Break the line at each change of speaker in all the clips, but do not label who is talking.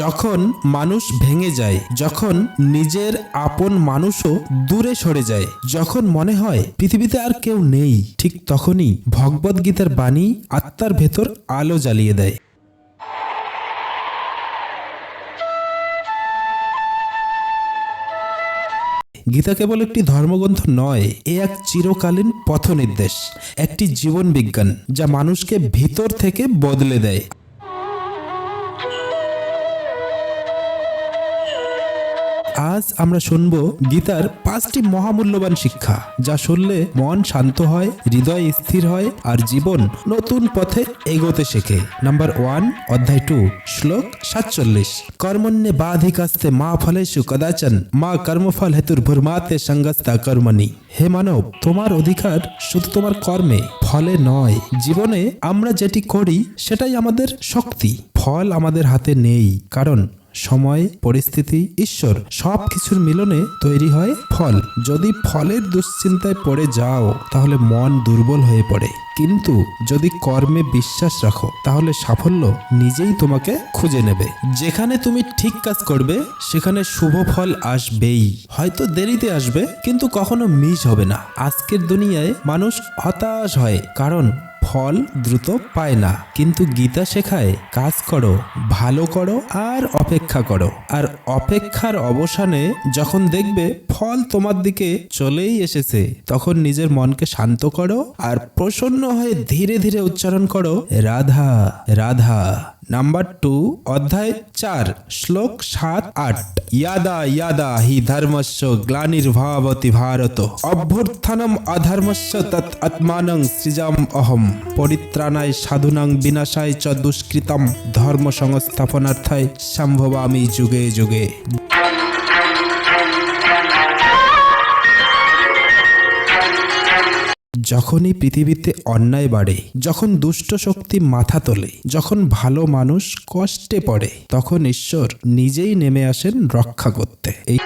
যখন মানুষ ভেঙে যায়, যখন নিজের আপন মানুষও দূরে সরে যায়, যখন মনে হয় পৃথিবীতে আর কেউ নেই, ঠিক তখনই ভগবদ গীতার বাণী আত্মার ভেতর আলো জ্বালিয়ে দেয়। গীতা কেবল একটি ধর্মগ্রন্থ নয়, এ এক চিরকালীন পথ নির্দেশ একটি জীবন বিজ্ঞান, যা মানুষকে ভিতর থেকে বদলে দেয়। আজ আমরা শুনব গীতার পাঁচটি মহামূল্যবান শিক্ষা, যা শুনলে মন শান্ত হয়, হৃদয় স্থির হয় আর জীবন নতুন পথে এগোতে শেখে। নাম্বার ওয়ান, অধ্যায় টু, শ্লোক সাতচল্লিশ। কর্মণ্যে বাধিকাস্তে মা ফলেষু কদাচন, মা কর্মফল হেতুর ভূর্মাতে সঙ্গস্তা কর্মণি। হে মানব, তোমার অধিকার শুধু তোমার কর্মে, ফলে নয়। জীবনে আমরা যেটি করি, সেটাই আমাদের শক্তি। ফল আমাদের হাতে নেই, কারণ সময়, পরিস্থিতি, ঈশ্বর সব কিছুর মিলনে তৈরি হয় ফল। যদি ফলের দুশ্চিন্তায় পড়ে যাও, তাহলে মন দুর্বল হয়ে পড়ে। কিন্তু যদি কর্মে বিশ্বাস রাখো, তাহলে সাফল্য নিজেই তোমাকে খুঁজে নেবে। যেখানে তুমি ঠিক কাজ করবে, সেখানে শুভ ফল আসবেই। হয়তো দেরিতে আসবে, কিন্তু কখনো মিস হবে না। আজকের দুনিয়ায় মানুষ হতাশ হয়, কারণ ফল দ্রুত পায় না। কিন্তু গীতা শেখায়, কাজ করো, ভালো করো আর অপেক্ষা করো। আর অপেক্ষার অবসানে যখন দেখবে ফল তোমার দিকে চলেই এসেছে, তখন নিজের মনকে শান্ত করো আর প্রসন্ন হয়ে ধীরে ধীরে উচ্চারণ করো, রাধা রাধা। নাম্বার টু, অধ্যায় চার, শ্লোক সাত, আট। ইয়াদা ইয়াদা হি ধর্মস্য গ্লানির্ভাবতি ভারত। অভ্যুত্থানম অধর্মস্য তৎ আত্মানং সৃজাম অহম। পরিত্রাণায় সাধুনাং বিনাশায় চ দুষ্কৃতম। ধর্ম সংস্থাপনার্থায় সম্ভবামি যুগে যুগে। যখনই পৃথিবীতে অন্যায় বাড়ে, যখন দুষ্ট শক্তি মাথা তোলে, যখন ভালো মানুষ কষ্টে পড়ে, তখন ঈশ্বর নিজেই নেমে আসেন রক্ষা করতে। এই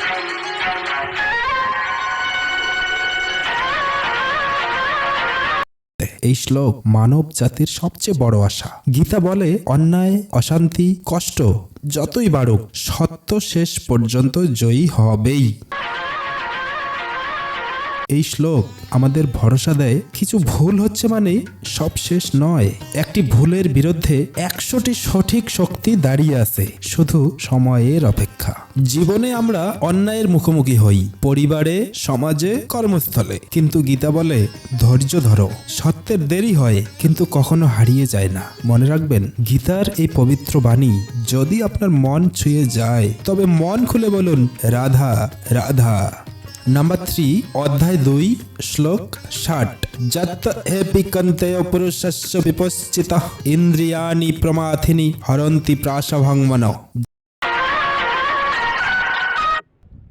এই শ্লোক মানব জাতির সবচেয়ে বড় আশা। গীতা বলে, অন্যায়, অশান্তি, কষ্ট যতই বাড়ুক, সত্য শেষ পর্যন্ত জয়ী হবেই। এই শ্লোক আমাদের ভরসা দেয়। কিছু ভুল হচ্ছে মানে সব শেষ নয়। একটি ভুলের বিরুদ্ধে একশোটি সঠিক শক্তি দাঁড়িয়ে আছে, শুধু সময়ের অপেক্ষা। জীবনে আমরা অন্যায়ের মুখোমুখি হই, পরিবারে, সমাজে, কর্মস্থলে। কিন্তু গীতা বলে, ধৈর্য ধরো। সত্যের দেরি হয়, কিন্তু কখনো হারিয়ে যায় না। মনে রাখবেন, গীতার এই পবিত্র বাণী, যদি আপনার মন ছুঁয়ে যায়, তবে মন খুলে বলুন, রাধা রাধা। নাম্বার থ্রি অধ্যায় দুই শ্লোক ষাট যত এপিকন্তেয় পুরুষস্য বিপশ্চিত ইন্দ্রিয়ানি প্রমাথিনি হরন্তি প্রাসভঙ্গমন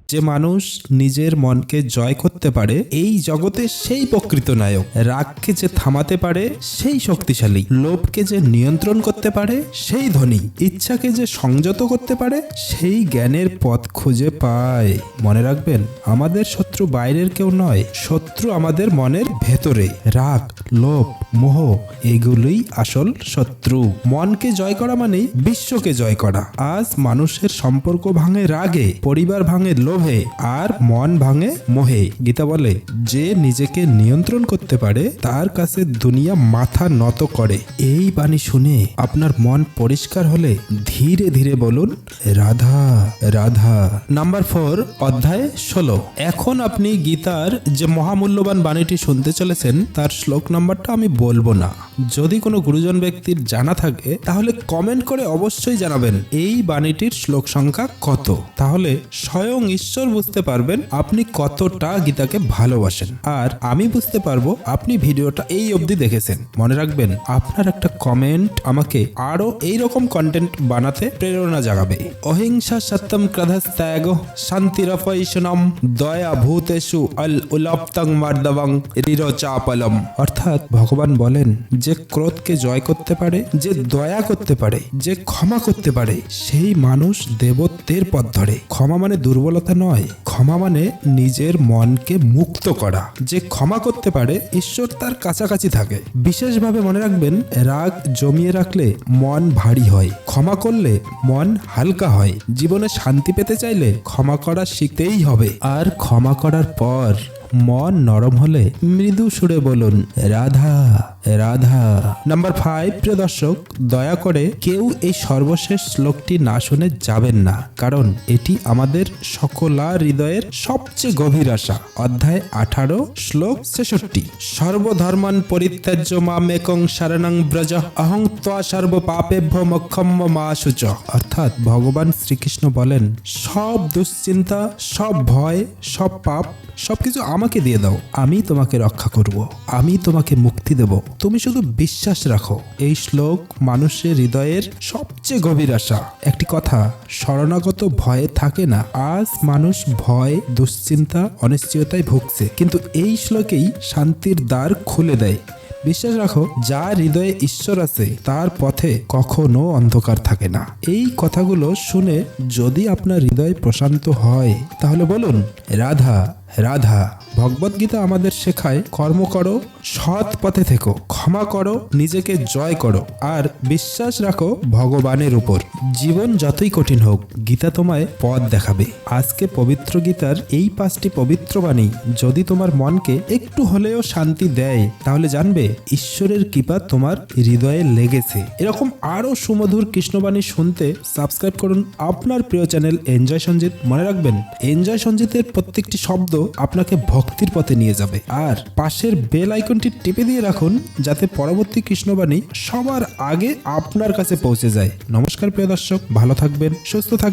যে মানুষ নিজের মনকে জয় করতে পারে, এই জগতে সেই প্রকৃত নায়ক। রাগকে যে থামাতে পারে, সেই শক্তিশালী। লোভকে যে নিয়ন্ত্রণ করতে পারে, সেই ধনী। ইচ্ছাকে যে সংযত করতে পারে, সেই জ্ঞানের পথ খুঁজে পায়। মনে রাখবেন, আমাদের শত্রু বাইরের কেউ নয়, শত্রু আমাদের মনের ভেতরে। রাগ, লোভ, মোহ, এগুলোই আসল শত্রু। মনকে জয় করা মানেই বিশ্বকে জয় করা। আজ মানুষের সম্পর্ক ভাঙে রাগে, পরিবার ভাঙে লোভে আর মন ভাঙে মোহে। গীতা বলে, যে নিজেকে নিয়ন্ত্রণ করতে পারে, তার কাছে দুনিয়া মাথা নত করে। এই বাণী শুনে আপনার মন পরিষ্কার হলে ধীরে ধীরে বলুন, রাধা রাধা। নাম্বার ফোর, অধ্যায় ষোলো। এখন আপনি গীতার যে মহামূল্যবান বাণীটি শুনতে চলেছেন, তার শ্লোক নাম্বারটা আমি বলব না। যদি কোনো গুরুজন ব্যক্তির জানা থাকে, তাহলে কমেন্ট করে অবশ্যই জানাবেন, এই বাণীটির শ্লোক সংখ্যা কত? তাহলে স্বয়ং ঈশ্বর বুঝতে পারবেন আপনি কতটা গীতাকে ভালোবাসেন। আর আমি বুঝতে পারব আপনি ভিডিওটা এই অবধি দেখেছেন। মনে রাখবেন, আপনার একটা কমেন্ট আমাকে আরও এই রকম কন্টেন্ট বানাতে প্রেরণা জাগাবে। অহিংসা সত্যম ক্রধস ত্যাগ শান্তিরপৈশনম দয়া ভূতেষু অল উলপ্তং মার্দবং রিরচাপলম অর্থাৎ ভগবান বলেন, যে ক্রোধকে জয় করতে পারে, যে দয়া করতে পারে, যে ক্ষমা করতে পারে, সেই মানুষ দেবত্বের পথ ধরে। ক্ষমা মানে দুর্বলতা নয়, ক্ষমা মানে নিজের মনকে মুক্ত করা। যে ক্ষমা করতে পারে, ঈশ্বর তার কাছাকাছি থাকে। বিশেষভাবে মনে রাখবেন, রাগ জমিয়ে রাখলে মন ভারী হয়। ক্ষমা করলে মন হালকা হয়। জীবনে শান্তি পেতে চাইলে ক্ষমা করা শিখতেই হবে। আর ক্ষমা করার পর মন নরম হলে মৃদু সুরে বলুন, রাধা। রাধা। নাম্বার ফাইভ প্রিয় দর্শক, দয়া করে কেউ এই সর্বশেষ শ্লোকটি না শুনে যাবেন না, কারণ এটি আমাদের সকলা হৃদয়ের সবচেয়ে গভীর আশা। অধ্যায় আঠারো, শ্লোক ছেষট্টি। সর্বধর্মান পরিত্যাজ্য মামেকং শরণং ব্রজ, অহং ত্বা সর্ব পাপেভ্য মক্ষম্য মা শুচ অর্থাৎ ভগবান শ্রীকৃষ্ণ বলেন, সব দুশ্চিন্তা, সব ভয়, সব পাপ সবকিছু আমাকে দিয়ে দাও, আমি তোমাকে রক্ষা করব, আমি তোমাকে মুক্তি দেব। তুমি শুধু বিশ্বাস রাখো। এই শ্লোক মানুষের হৃদয়ের সবচেয়ে গভীর আশা। একটি কথা, শরণাগত ভয়ে থাকে না। আজ মানুষ ভয়, দুশ্চিন্তা, অনিশ্চয়তায় ভুগছে। কিন্তু এই শ্লোকেই শান্তির দ্বার খুলে দেয়। বিশ্বাস রাখো, যার হৃদয়ে ঈশ্বর আছে, তার পথে কখনো অন্ধকার থাকে না। এই কথাগুলো শুনে যদি আপনার হৃদয় প্রশান্ত হয়, তাহলে বলুন, রাধা রাধা ভগবদ্গীতা আমাদের শেখায়, কর্ম করো, সৎ পথে থেকো, ক্ষমা করো, নিজেকে জয় করো, আর বিশ্বাস রাখো ভগবানের উপর। জীবন যতই কঠিন হোক, গীতা তোমায় পথ দেখাবে। আজকে পবিত্র গীতার এই পাঁচটি পবিত্র বাণী যদি তোমার মনকে একটু হলেও শান্তি দেয়, তাহলে জানবে ঈশ্বরের কৃপা তোমার হৃদয়ে লেগেছে। এরকম আরও সুমধুর কৃষ্ণবাণী শুনতে সাবস্ক্রাইব করুন। আপনার প্রিয় চ্যানেল এনজয় সঞ্জিত মনে রাখবেন এনজয় সঞ্জিতের প্রত্যেকটি শব্দ আপনাকে ভক্তির পথে নিয়ে যাবে। আর পাশের বেল আইকনটি টিপে দিয়ে রাখুন, যাতে পরবর্তী কৃষ্ণবাণী সবার আগে আপনার কাছে পৌঁছে যায়। নমস্কার প্রিয় দর্শক, ভালো থাকবেন, সুস্থ থাকবেন।